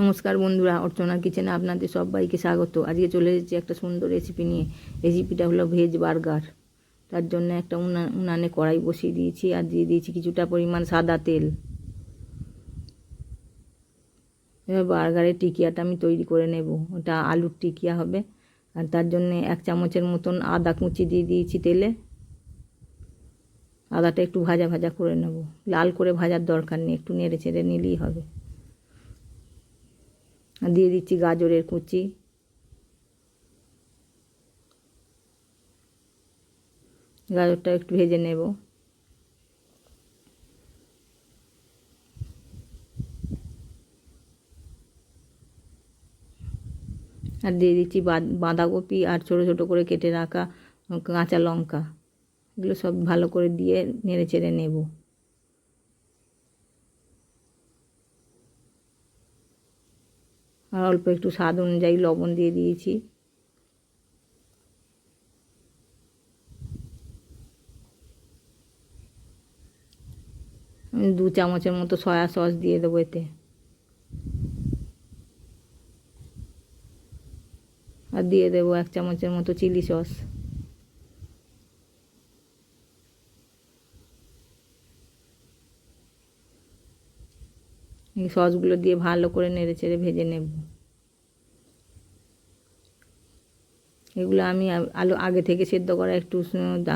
নমস্কার বন্ধুরা অর্চনার কিচেনে আপনাদের সবাইকে স্বাগত। আজকে চলে এসেছি একটা সুন্দর রেসিপি নিয়ে। রেসিপিটা হলো ভেজ বার্গার তার জন্য একটা উনা উনানে কড়াই বসিয়ে দিয়েছি আর দিয়ে দিয়েছি কিছুটা পরিমাণ সাদা তেল। এবার বার্গারের টিকিয়াটা আমি তৈরি করে নেব। ওটা আলুর টিকিয়া হবে। আর তার জন্য এক চামচের মতন আদা কুচি দিয়ে দিয়েছি তেলে। আদাটা একটু ভাজা ভাজা করে নেব। লাল করে ভাজার দরকার নেই, একটু নেড়ে চেড়ে নিলেই হবে। দিয়ে দিচ্ছি গাজরের কুচি। গাজরটা একটু ভেজে নেব। আর দিয়ে দিচ্ছি বাঁধাকপি আর ছোটো ছোটো করে কেটে রাখা কাঁচা লঙ্কা। এগুলো সব ভালো করে দিয়ে নেড়ে চেড়ে নেব। আর অল্প একটু স্বাদ অনুযায়ী লবণ দিয়ে দিয়েছি। দু চামচের মতো সয়া সস দিয়ে দেবো এতে। আর দিয়ে দেবো এক চামচের মতো চিলি সস। এই সসগুলো দিয়ে ভালো করে নেড়ে চেড়ে ভেজে নেব। এগুলো আমি আলু আগে থেকে সেদ্ধ করা একটু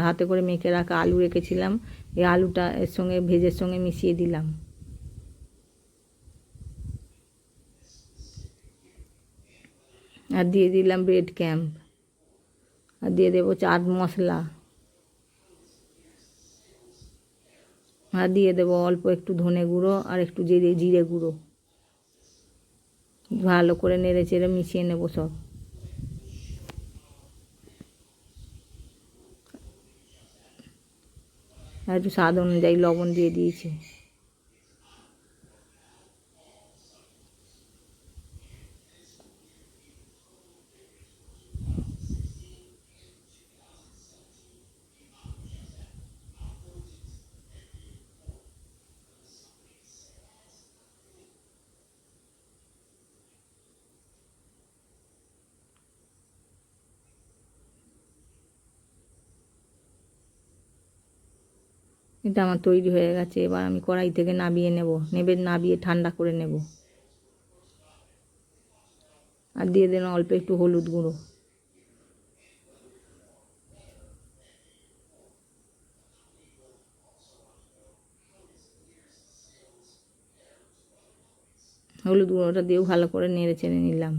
হাতে করে মেখে রাখা আলু রেখেছিলাম। এই আলুটা এর সঙ্গে ভেজের সঙ্গে মিশিয়ে দিলাম। আর দিয়ে দিলাম ব্রেড ক্যাম্প। আর দিয়ে দেবো চাট মশলা। আর দিয়ে দেবো অল্প একটু ধনে গুঁড়ো আর একটু জিরে জিরে গুঁড়ো। ভালো করে নেড়ে চেড়ে মিশিয়ে নেব সব। আর একটু স্বাদ অনুযায়ী লবণ দিয়ে দিয়েছি। এটা আমার তৈরি হয়ে গেছে, এবার আমি কড়াই থেকে নাবিয়ে নেব। নেবে, নাবিয়ে ঠান্ডা করে নেব। আর দিয়ে দেন অল্প একটু হলুদ গুঁড়ো। হলুদ গুঁড়োটা দিয়েও ভালো করে নেড়ে চেড়ে নিলাম।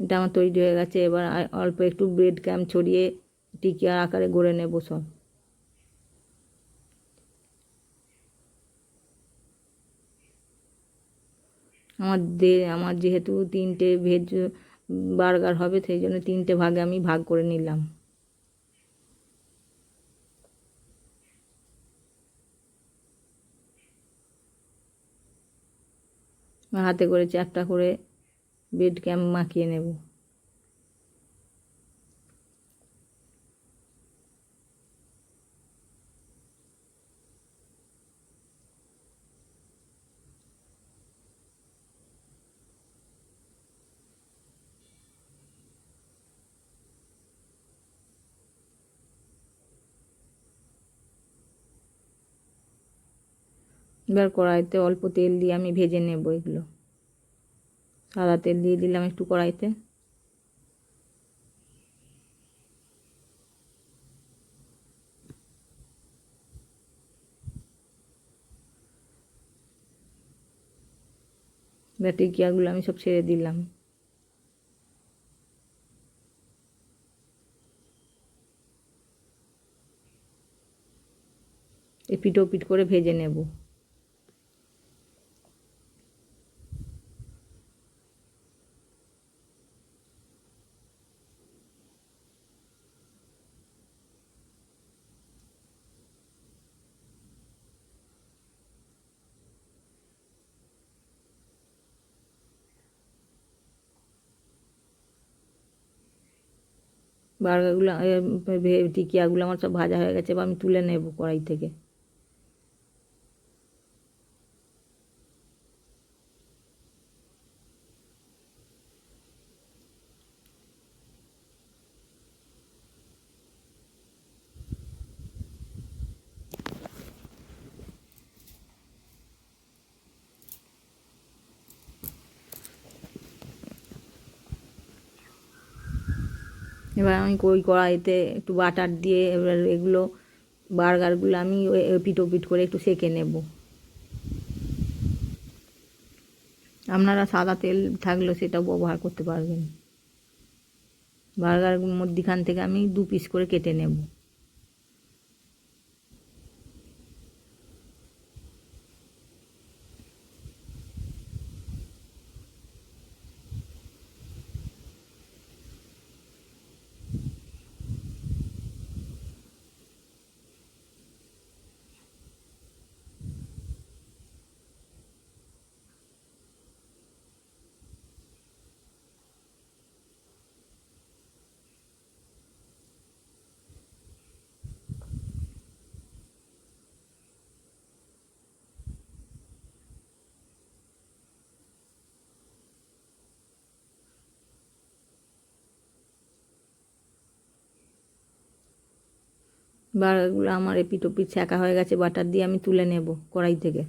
এটা আমার তৈরি হয়ে গেছে, এবার অল্প একটু ব্রেড ক্যাম ছড়িয়ে টিকিয়া আকারে গড়ে নেব সব। আমার দে, আমার যেহেতু তিনটে ভেজ বার্গার হবে, সেই জন্য তিনটে ভাগে আমি ভাগ করে নিলাম। হাতে করে চারটা করে বেড ক্যাম্প মাখিয়ে নেব। এবার কড়াইতে অল্প তেল দিয়ে আমি ভেজে নেব এগুলো। সাদা তেল দিয়ে দিলাম একটু কড়াইতে। টিকিয়াগুলো আমি সব ছেড়ে দিলাম। পিঠো পিঠ করে ভেজে নেব। বার্গারগুলো টিকিয়াগুলো আমার সব ভাজা হয়ে গেছে এবার আমি তুলে নেব কড়াই থেকে। এবার আমি ওই কড়াইতে একটু বাটার দিয়ে এবার এগুলো, বার্গারগুলো আমি ওই পিট পিট করে একটু সেঁকে নেব। আপনারা সাদা তেল থাকলে সেটা ব্যবহার করতে পারবেন। বার্গার মধ্যিখান থেকে আমি দু পিস করে কেটে নেব। বার্গারগুলো আমার এপিট ওপিট ছ্যাঁকা হয়ে গেছে, বাটার দিয়ে আমি তুলে নেব কড়াই থেকে।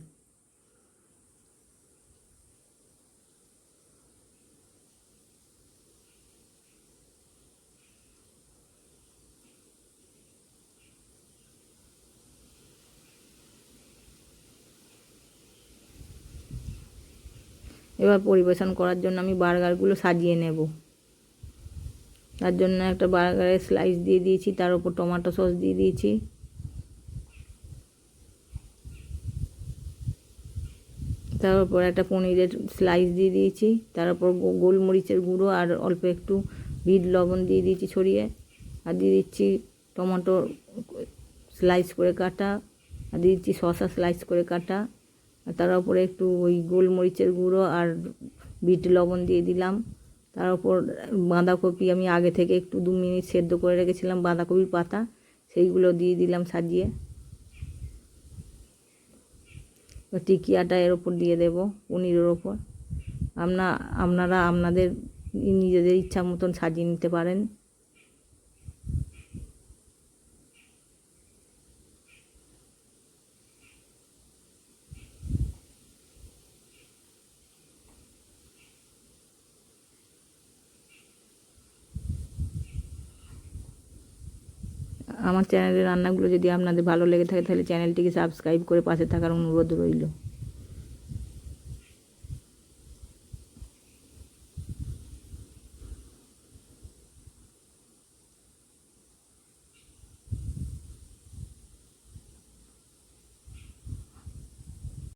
এবার পরিবেশন করার জন্য আমি বার্গারগুলো সাজিয়ে নেব। তার জন্য একটা বার্গারের স্লাইস দিয়ে দিয়েছি, তার উপর টমেটো সস দিয়ে দিয়েছি। তার উপর একটা পনিরের স্লাইস দিয়ে দিয়েছি, তার উপর গোলমরিচের গুঁড়ো আর অল্প একটু বিট লবণ দিয়ে দিয়েছি ছড়িয়ে। আর দিয়ে দিচ্ছি টমেটো স্লাইস করে কাটা, আর দিয়ে দিচ্ছি শসা স্লাইস করে কাটা। আর তার উপরে একটু ওই গোলমরিচের গুঁড়ো আর বিট লবণ দিয়ে দিলাম। তার উপর বাঁধাকপি আমি আগে থেকে একটু দু মিনিট সেদ্ধ করে রেখেছিলাম, বাঁধাকপির পাতা, সেইগুলো দিয়ে দিলাম সাজিয়ে। টিকিয়াটা এর ওপর দিয়ে দেব, পনিরের ওপর আপনা আপনারা আপনাদের নিজেদের ইচ্ছা মতন সাজিয়ে নিতে পারেন। আমার চ্যানেলের রান্নাগুলো যদি আপনাদের ভালো লেগে থাকে, তাহলে চ্যানেলটিকে সাবস্ক্রাইব করে পাশে থাকার অনুরোধ রইল।